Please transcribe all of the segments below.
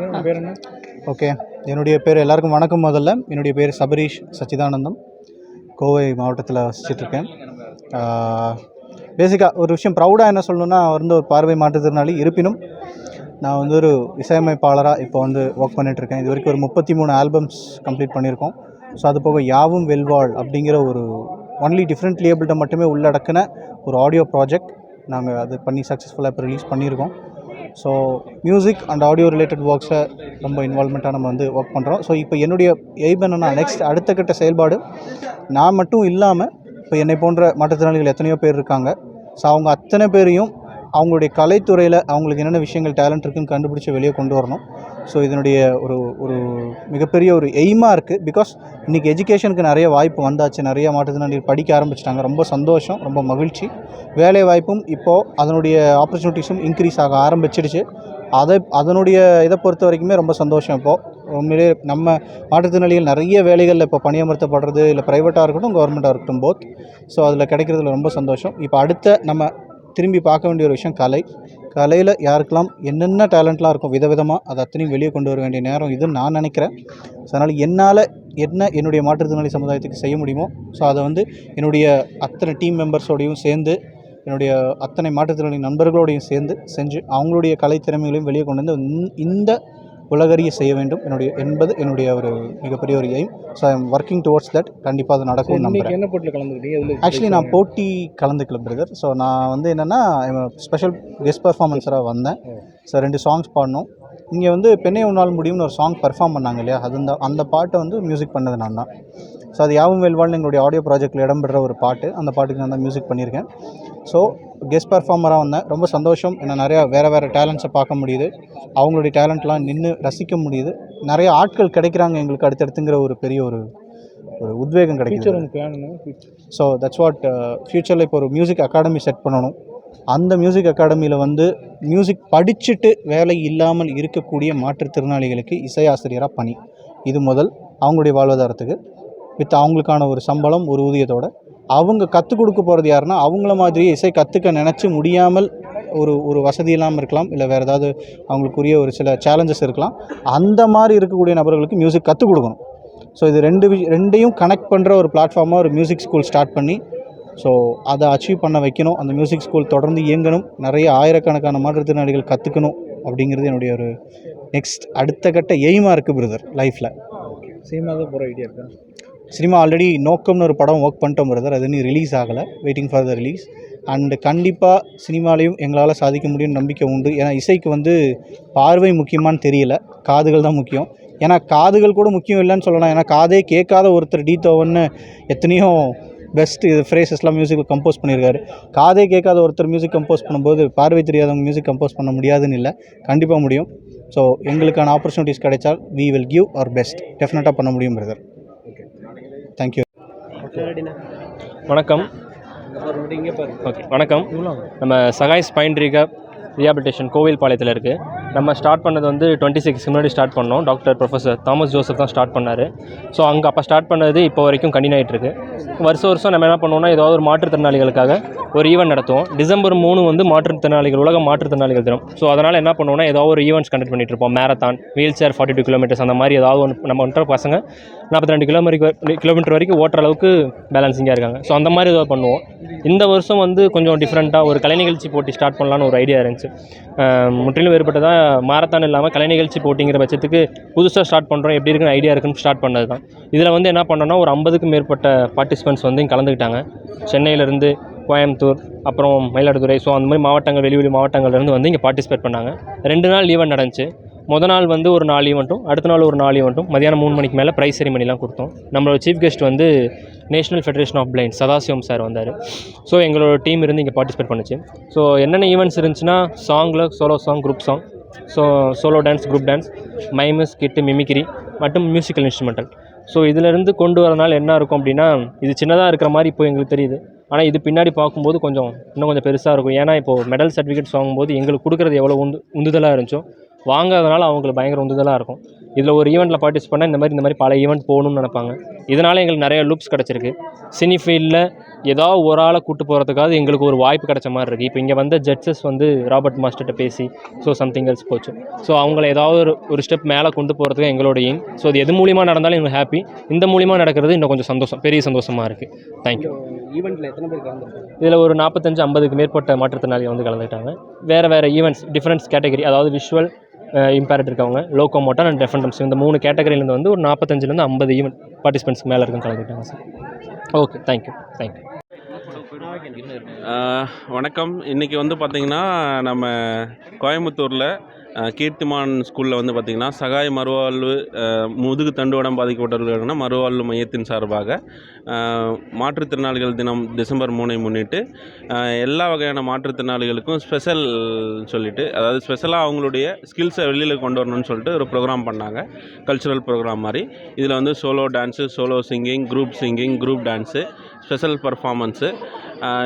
சொல்லுங்கள் உங்கள் பேர் என்ன? ஓகே. என்னுடைய பேர் எல்லாருக்கும் வணக்கம் முதல்ல. என்னுடைய பேர் சபரீஷ் சச்சிதானந்தம். கோவை மாவட்டத்தில் வசிச்சிட்ருக்கேன் பேசிக்காக ஒரு விஷயம் ப்ரௌடாக என்ன சொல்லணும்னா வந்து ஒரு பார்வை மாற்றுத்திறனாளி இருப்பினும் நான் வந்து ஒரு இசையமைப்பாளராக இப்போ வந்து ஒர்க் பண்ணிகிட்ருக்கேன் இது வரைக்கும் ஒரு முப்பத்தி மூணு ஆல்பம்ஸ் கம்ப்ளீட் பண்ணியிருக்கோம். ஸோ அது போக யாவும் வெல்வாள் அப்படிங்கிற ஒரு ஒன்லி டிஃப்ரெண்ட் லேபிள்கிட்ட மட்டுமே உள்ளடக்கின ஒரு ஆடியோ ப்ராஜெக்ட் நாங்கள் அது பண்ணி சக்ஸஸ்ஃபுல்லாக இப்போ ரிலீஸ் பண்ணியிருக்கோம். So music and audio related ஒர்க்ஸை ரொம்ப இன்வால்மெண்ட்டாக நம்ம வந்து ஒர்க் பண்ணுறோம் ஸோ இப்போ என்னுடைய எய்ம் என்னன்னா நெக்ஸ்ட் அடுத்த கட்ட செயல்பாடு நான் மட்டும் இல்லாமல் இப்போ என்னை போன்ற மாற்றுத்திறனாளிகள் எத்தனையோ பேர் இருக்காங்க. ஸோ அவங்க அத்தனை பேரையும் அவங்களுடைய கலைத்துறையில் அவங்களுக்கு என்னென்ன விஷயங்கள் டேலண்ட் இருக்குன்னு கண்டுபிடிச்சி வெளியே கொண்டு வரணும். ஸோ இதனுடைய ஒரு ஒரு மிகப்பெரிய ஒரு எய்மாக இருக்குது பிகாஸ் இன்றைக்கி எஜுகேஷனுக்கு நிறைய வாய்ப்பு வந்தாச்சு. நிறைய மாற்றுத்திறனாளிகள் படிக்க ஆரம்பிச்சிட்டாங்க. ரொம்ப சந்தோஷம் ரொம்ப மகிழ்ச்சி. வேலை வாய்ப்பும் இப்போது அதனுடைய ஆப்பர்ச்சுனிட்டிஸும் இன்க்ரீஸ் ஆக ஆரம்பிச்சிடுச்சு. அதை அதனுடைய இதை பொறுத்த வரைக்குமே ரொம்ப சந்தோஷம் இப்போது உண்மையிலே நம்ம மாற்றுத்திறனாளிகள் நிறைய வேலைகளில் இப்போ பணியமர்த்தப்படுறது இல்லை ப்ரைவேட்டாக இருக்கட்டும் கவர்மெண்ட்டாக இருக்கட்டும் போத் ஸோ அதில் கிடைக்கிறதுல ரொம்ப சந்தோஷம். இப்போ அடுத்த நம்ம திரும்பி பார்க்க வேண்டிய ஒரு விஷயம் கலை. கலையில் யாருக்கெல்லாம் என்னென்ன டேலண்ட்லாம் இருக்கும் விதவிதமாக அதை அத்தனையும் வெளியே கொண்டு வர வேண்டிய நேரம் இதுன்னு நான் நினைக்கிறேன். ஸோ அதனால் என்னால் என்ன என்னுடைய மாற்றுத்திறனாளி சமுதாயத்துக்கு செய்ய முடியுமோ ஸோ அதை வந்து என்னுடைய அத்தனை டீம் மெம்பர்ஸோடையும் சேர்ந்து என்னுடைய அத்தனை மாற்றுத்திறனாளி நண்பர்களோடையும் சேர்ந்து செஞ்சு அவங்களுடைய கலைத்திறமைகளையும் வெளியே கொண்டு வந்து இந்த- இந்த உலகறிய செய்ய வேண்டும். என்னுடைய என்பது என்னுடைய ஒரு மிகப்பெரிய ஒரு aim so I am working towards that கண்டிப்பாக அது நடக்கும் இன்னைக்கு என்ன போட்டியில் கலந்துக்கிட்டீங்க? ஆக்சுவலி நான் போட்டி கலந்துக்கல பிரதர் ஸோ நான் வந்து என்னென்னா ஸ்பெஷல் கெஸ்ட் பர்ஃபார்மன்ஸராக வந்தேன். ஸோ ரெண்டு சாங்ஸ் பாடினோம் இங்கே வந்து பெண்ணே உன்னால் முடியும்னு ஒரு சாங் பர்ஃபார்ம் பண்ணாங்க இல்லையா? அது அந்த அந்த பாட்டை வந்து மியூசிக் பண்ணது நான் தான். ஸோ அது யாவும் வெல்வாழ்னு எங்களுடைய ஆடியோ ப்ராஜெக்ட்டில் இடம்பெற ஒரு பாட்டு. அந்த பாட்டுக்கு நான் தான் மியூசிக் பண்ணியிருக்கேன். ஸோ கெஸ்ட் பர்ஃபார்மராக வந்தேன் ரொம்ப சந்தோஷம். என்ன நிறையா வேறு வேறு டேலண்ட்ஸை பார்க்க முடியுது. அவங்களுடைய டேலண்ட்லாம் நின்று ரசிக்க முடியுது. நிறைய ஆட்கள் கிடைக்கிறாங்க எங்களுக்கு அடுத்தடுத்துங்கிற ஒரு பெரிய ஒரு ஒரு உத்வேகம் என்ன? ஸோ தட்ஸ் வாட் ஃப்யூச்சரில் இப்போ ஒரு மியூசிக் அகாடமி செட் பண்ணணும். அந்த மியூசிக் அகாடமியில் வந்து மியூசிக் படிச்சுட்டு வேலை இல்லாமல் இருக்கக்கூடிய மாற்றுத்திறனாளிகளுக்கு இசையாசிரியராக பணி. இது முதல். அவங்களுடைய வாழ்வாதாரத்துக்கு. வித் அவங்களுக்கான ஒரு சம்பளம் ஒரு ஊதியத்தோட. அவங்க கற்றுக் கொடுக்க போகிறது யாருன்னா அவங்கள மாதிரியே இசை கற்றுக்க நினச்சி முடியாமல் ஒரு ஒரு வசதி இல்லாமல் இருக்கலாம். இல்லை வேறு ஏதாவது அவங்களுக்குரிய ஒரு சில சேலஞ்சஸ் இருக்கலாம். அந்த மாதிரி இருக்கக்கூடிய நபர்களுக்கு மியூசிக் கற்றுக் கொடுக்கணும். ஸோ இது ரெண்டு வி- ரெண்டையும் கனெக்ட் பண்ணுற ஒரு பிளாட்ஃபார்மாக ஒரு மியூசிக் ஸ்கூல் ஸ்டார்ட் பண்ணி ஸோ அதை அச்சீவ் பண்ண வைக்கணும். அந்த மியூசிக் ஸ்கூல் தொடர்ந்து இயங்கணும். நிறைய ஆயிரக்கணக்கான மாற்றுத்திறனாளிகள் கற்றுக்கணும் அப்படிங்கிறது என்னுடைய ஒரு நெக்ஸ்ட் அடுத்த கட்ட எய்மாக இருக்குது பிரதர் லைஃப்பில் சினிமா தான் போகிற ஐடியா இருக்கா? சினிமா ஆல்ரெடி நோக்கம்னு ஒரு படம் ஒர்க் பண்ணிட்டோம் பிரதர் அது இன்னும் ரிலீஸ் ஆகலை. Waiting for the release and கண்டிப்பாக சினிமாலையும் எங்களால் சாதிக்க முடியும்னு நம்பிக்கை உண்டு. ஏன்னா இசைக்கு வந்து பார்வை முக்கியமான்னு தெரியல. காதுகள் தான் முக்கியம். ஏன்னா காதுகள் கூட முக்கியம் இல்லைன்னு சொல்லலாம். ஏன்னா காதே கேட்காத ஒருத்தர் டீத்தோவன்னு எத்தனையோ பெஸ்ட் இது ஃப்ரேசஸ்லாம் மியூசிக்கில் கம்போஸ் பண்ணியிருக்காரு. காதே கேட்காத ஒருத்தர் மியூசிக் கம்போஸ் பண்ணும்போது பார்வை தெரியாதவங்க மியூசிக் கம்போஸ் பண்ண முடியாதுன்னு இல்லை. கண்டிப்பாக முடியும். ஸோ எங்களுக்கான opportunities கிடைச்சால் we will give our best டெஃபினட்டாக பண்ண முடியும் பிரதர் தேங்க்யூ வணக்கம். ஓகே வணக்கம். நம்ம சகாய் ஸ்பைன் ரீகப் ரீஹாபிலிட்டேஷன் கோவில் பாளையத்தில் இருக்குது நம்ம ஸ்டார்ட் பண்ணது வந்து டுவெண்ட்டி சிக்ஸ் முன்னாடி ஸ்டார்ட் பண்ணோம். டாக்டர் ப்ரொஃபஸர் தாமஸ் ஜோசப் தான் ஸ்டார்ட் பண்ணார். ஸோ அங்கே அப்போ ஸ்டார்ட் பண்ணது இப்போ வரைக்கும் கண்டினியூ ஆகிட்டு இருக்கு. வருஷம் வருஷம் நம்ம என்ன பண்ணுவோம்னா ஏதாவது ஒரு மாற்றுத்திறனாளிகளுக்காக ஒரு ஈவெண்ட் நடத்துவோம். டிசம்பர் மூணு வந்து மாற்றுத்திறனாளிகள் உலக மாற்றுத்திறனாளிகள் தினம். ஸோ அதனால் என்ன பண்ணுவோம்னா ஏதாவது ஒரு ஈவெண்ட்ஸ் கண்டக்ட் பண்ணிட்டு இருப்போம். Marathon wheelchair forty two kilometres அந்த மாதிரி ஏதாவது ஒன்று நம்ம வந்துட்டு பசங்க நாற்பத்தி ரெண்டு கிலோமீட்டர் கிலோமீட்டர் வரைக்கும் ஓட்டுற அளவுக்கு பேலன்சிங்காக இருக்காங்க. ஸோ அந்த மாதிரி ஏதாவது பண்ணுவோம். இந்த வருஷம் வந்து கொஞ்சம் டிஃப்ரெண்ட்டாக ஒரு கலை நிகழ்ச்சி போட்டி ஸ்டார்ட் பண்ணலான்னு ஒரு ஐடியா இருந்துச்சு. முற்றிலும் வேறுபட்டதாக மாரத்தான் இல்லாமல் கலை நிகழ்ச்சி போட்டிங்கிற பட்சத்துக்கு புதுசாக ஸ்டார்ட் பண்ணுறோம் எப்படி இருக்குன்னு ஐடியா இருக்குன்னு ஸ்டார்ட் பண்ணது தான் இதில் வந்து என்ன பண்ணோன்னா ஒரு ஐம்பதுக்கும் மேற்பட்ட பார்ட்டிசிபெண்ட்ஸ் வந்து கலந்துக்கிட்டாங்க. சென்னையிலேருந்து கோயம்புத்தூர் அப்புறம் மயிலாடுதுறை ஸோ அந்த மாதிரி மாவட்டங்கள் வெளி வெளி மாவட்டங்கள்லேருந்து வந்து இங்கே பார்ட்டிசிபேட் பண்ணாங்க. ரெண்டு நாள் ஈவெண்ட் நடந்துச்சு. முத நாள் வந்து ஒரு நாலு ஈவெண்ட்டும் அடுத்த நாள் ஒரு நாலு ஈவெண்ட்டும் மதியானம் மூணு மணிக்கு மேலே ப்ரைஸ் செரிமனிலாம் கொடுத்தோம். நம்மளோட சீஃப் கெஸ்ட் வந்து national federation of blind Sadasivam sir வந்தார். ஸோ எங்களோட டீம் இருந்து இங்கே பார்ட்டிசிபேட் பண்ணுச்சு. ஸோ என்னென்ன ஈவெண்ட்ஸ் இருந்துச்சுன்னா சாங்கில் solo song group song so solo dance group dance mimes skit mimicry மற்றும் மியூசிக்கல் இன்ஸ்ட்ருமெண்டல் ஸோ இதிலேருந்து கொண்டு வரனால என்ன இருக்கும் அப்படின்னா இது சின்னதாக இருக்கிற மாதிரி இப்போ எங்களுக்கு தெரியுது. ஆனால் இது பின்னாடி பார்க்கும்போது கொஞ்சம் இன்னும் கொஞ்சம் பெருசாக இருக்கும். ஏன்னா இப்போது மெடல் சர்டிஃபிகேட்ஸ் வாங்கும்போது எங்களுக்கு கொடுக்குறது எவ்வளோ உந்து உந்துதலாக இருந்துச்சோ வாங்காதனால அவங்களுக்கு பயங்கர உந்துதலாக இருக்கும். இதில் ஒரு ஈவெண்ட்டில் பார்ட்டிசிபேட் பண்ணால் இந்த மாதிரி இந்த மாதிரி பல ஈவெண்ட் போகணும்னு நினைப்பாங்க. இதனால் எங்களுக்கு நிறைய லுப்ஸ் கிடச்சிருக்கு. சினி ஃபீல்டில் ஏதாவது ஒரு ஆளை கூட்டு போகிறதுக்காவது எங்களுக்கு ஒரு வாய்ப்பு கிடைச்ச மாதிரி இருக்குது இப்போ இங்கே வந்த ஜட்ஜஸ் வந்து ராபர்ட் மாஸ்டர்கிட்ட பேசி ஸோ சம்திங் எல்ஸ் போச்சு. ஸோ அவங்கள ஏதாவது ஒரு ஒரு ஸ்டெப் மேலே கொண்டு போகிறதுக்கு எங்களோட எய்ம் ஸோ அது எது மூலியமாக நடந்தாலும் எங்களுக்கு ஹாப்பி இந்த மூலியமாக நடக்கிறது இன்னும் கொஞ்சம் சந்தோஷம் பெரிய சந்தோஷமாக இருக்குது தேங்க்யூ ஈவெண்ட்டில் எத்தனை பேர் கலந்துருக்காங்க? இதில் ஒரு நாற்பத்தஞ்சு ஐம்பதுக்கு மேற்பட்ட மாற்றுத்திறனாளிகள் வந்து கலந்துக்கிட்டாங்க. வேறு வேறு ஈவெண்ட்ஸ் டிஃப்ரெண்ட்ஸ் கேட்டகரி அதாவது விஷுவல் இம்பேர்ட் இருக்கவங்க லோக்கோ மோட்டார் அண்ட் டெஃபண்டம்ஸ் இந்த மூணு கேட்டகரியிலேருந்து வந்து ஒரு நாற்பத்தஞ்சிலேருந்து ஐம்பது ஈவெண்ட் பார்ட்டிசிபெண்ட்ஸ்க்கு மேலே இருக்குன்னு கலந்துக்கிட்டாங்க சார் ஓகே தேங்க்யூ தேங்க்யூ வணக்கம். இன்றைக்கி வந்து பார்த்திங்கன்னா நம்ம கோயம்புத்தூரில் கீர்த்திமான் ஸ்கூலில் வந்து பார்த்திங்கன்னா சகாய் மறுவாழ்வு முதுகு தண்டுவடம் பாதிக்கப்பட்டவர்களுக்கான மறுவாழ்வு மையத்தின் சார்பாக மாற்றுத்திறனாளிகள் தினம் டிசம்பர் மூணை முன்னிட்டு எல்லா வகையான மாற்றுத்திறனாளிகளுக்கும் ஸ்பெஷல் சொல்லிட்டு அதாவது ஸ்பெஷலாக அவங்களுடைய ஸ்கில்ஸை வெளியில் கொண்டு வரணும்னு சொல்லிட்டு ஒரு ப்ரோக்ராம் பண்ணாங்க. கல்ச்சுரல் ப்ரோக்ராம் மாதிரி. இதில் வந்து solo dance solo singing group singing group dance special performance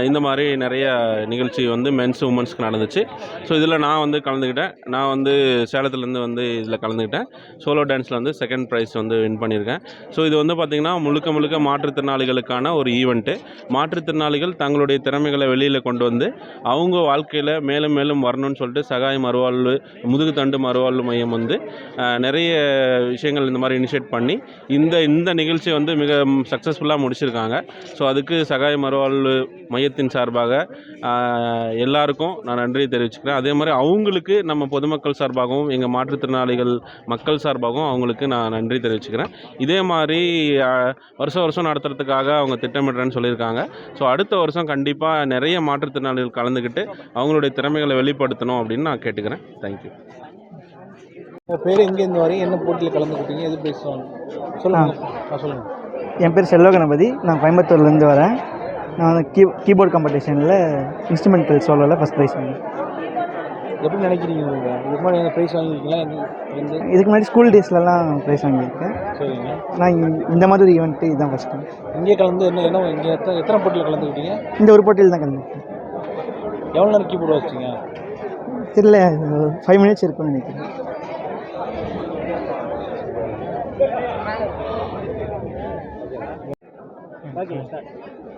இந்த மாதிரி நிறைய நிகழ்ச்சி வந்து மென்ஸ் உமன்ஸ்க்கு நடந்துச்சு. ஸோ இதில் நான் வந்து கலந்துக்கிட்டேன் நான் வந்து சேலத்துலேருந்து வந்து இதில் கலந்துக்கிட்டேன் சோலோ டான்ஸில் வந்து செகண்ட் ப்ரைஸ் வந்து வின் பண்ணியிருக்கேன். ஸோ இது வந்து பார்த்திங்கன்னா முழுக்க முழுக்க மாற்றுத்திறனாளிகளுக்கான ஒரு ஈவெண்ட்டு மாற்றுத்திறனாளிகள் தங்களுடைய திறமைகளை வெளியில் கொண்டு வந்து அவங்க வாழ்க்கையில் மேலும் மேலும் வரணும்னு சொல்லிட்டு சகாய் மறுவாழ்வு முதுகுத்தண்டு மறுவாழ்வு மையம் வந்து நிறைய விஷயங்கள் இந்த மாதிரி இனிஷியேட் பண்ணி இந்த இந்த நிகழ்ச்சியை வந்து மிக சக்ஸஸ்ஃபுல்லாக முடிச்சிருக்காங்க. ஸோ அதுக்கு சகாய் மறுவாழ்வு மையத்தின் சார்பாக எல்லாருக்கும் நான் நன்றி தெரிவிச்சுக்கிறேன். அதே மாதிரி அவங்களுக்கு நம்ம பொதுமக்கள் சார்பாகவும் எங்கள் மாற்றுத்திறனாளிகள் மக்கள் சார்பாகவும் அவங்களுக்கு நான் நன்றி தெரிவிச்சுக்கிறேன். இதே மாதிரி வருஷம் வருஷம் நடத்துறதுக்காக அவங்க திட்டமிடுறேன்னு சொல்லியிருக்காங்க. ஸோ அடுத்த வருஷம் கண்டிப்பாக நிறைய மாற்றுத்திறனாளிகள் கலந்துக்கிட்டு அவங்களுடைய திறமைகளை வெளிப்படுத்தணும் அப்படின்னு நான் கேட்டுக்கிறேன். தேங்க்யூ பேர் எங்கேருந்து வரீங்க? என்ன போட்டியில் கலந்துக்கிட்டீங்க? எது பேசுவாங்க? சொல்லுங்கள் ஆ. சொல்லுங்கள் என் பேர் செல்வ கணபதி நான் கோயம்புத்தூர்லேருந்து வரேன். நான் கீ கீபோர்ட் காம்படிஷனில் இன்ஸ்ட்ருமெண்டல் சோலோவில் ஃபஸ்ட் ப்ரைஸ் வாங்கினேன். எப்படி நினைக்கிறீங்க நீங்கள் இதுக்கு முன்னாடி ப்ரைஸ் வாங்கியிருக்கீங்களா? இதுக்கு முன்னாடி ஸ்கூல் டேஸ்லலாம் ப்ரைஸ் வாங்கியிருக்கேன். சரிங்க. நான் இந்த மாதிரி ஒரு ஈவெண்ட்டு இதுதான் ஃபஸ்ட் டைம் இங்கே கலந்து என்ன என்ன இங்கே எத்தனை எத்தனை போட்டியில் கலந்துக்கிட்டீங்க? இந்த ஒரு போட்டியில் தான் கலந்துருக்கேன் எவ்வளோ நேரம் கீபோர்டு வச்சிங்க? தெரியல ஃபைவ் மினிட்ஸ் இருக்கும்னு நினைக்கிறேன்.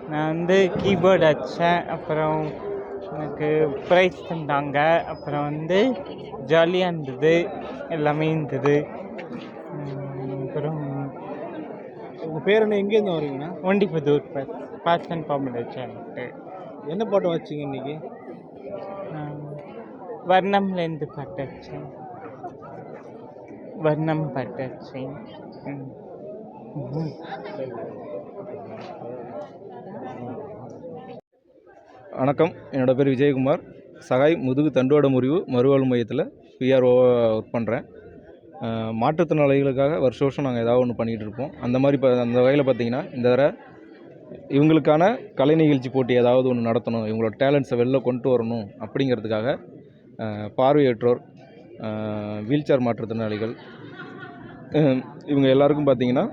நான் வந்து கீபோர்டு அடித்தேன் அப்புறம் எனக்கு ப்ரைஸ் தந்தாங்க அப்புறம் வந்து ஜாலியாக இருந்தது எல்லாமே இருந்தது. அப்புறம் உங்கள் பேர் என்ன எங்கேருந்து வரீங்கண்ணா ஒண்டிப்புதூர் பாஸ் அண்ட் காம்படிஷன் என்ன பாட்டு வச்சிங்க இன்னைக்கு? வர்ணம்லேருந்து பாட்டு அடித்தேன் வர்ணம் பாட்டு ம். வணக்கம். என்னோட பேர் விஜயகுமார். சகாய் முதுகு தண்டுவட முறிவு மறுவாழ்வு மையத்தில் பிஆர்ஓவாக ஒர்க் பண்ணுறேன் மாற்றுத்திறனாளிகளுக்காக வருஷ வருஷம் நாங்கள் ஏதாவது ஒன்று பண்ணிகிட்டு இருப்போம். அந்த மாதிரி இப்போ அந்த வகையில் பார்த்தீங்கன்னா இந்த தடவை இவங்களுக்கான கலை நிகழ்ச்சி போட்டி ஏதாவது ஒன்று நடத்தணும் இவங்களோட டேலண்ட்ஸை வெளில கொண்டு வரணும் அப்படிங்கிறதுக்காக பார்வையற்றோர் வீல் சேர் மாற்றுத்திறனாளிகள் இவங்க எல்லாருக்கும் பார்த்தீங்கன்னா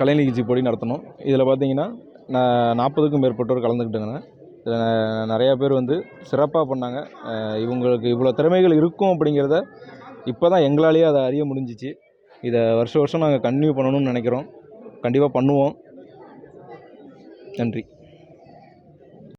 கலை நிகழ்ச்சி போட்டி நடத்தணும். இதில் பார்த்தீங்கன்னா நான் நாற்பதுக்கும் மேற்பட்டோர் கலந்துக்கிட்டேங்க. இதில் நிறையா பேர் வந்து சிறப்பாக பண்ணாங்க. இவங்களுக்கு இவ்வளோ திறமைகள் இருக்கும் அப்படிங்கிறத இப்போ தான் எங்களாலேயே அதை அறிய முடிஞ்சிச்சு. இதை வருஷம் வருஷம் நாங்கள் கன்டினியூ பண்ணணும்னு நினைக்கிறோம். கண்டிப்பாக பண்ணுவோம். நன்றி.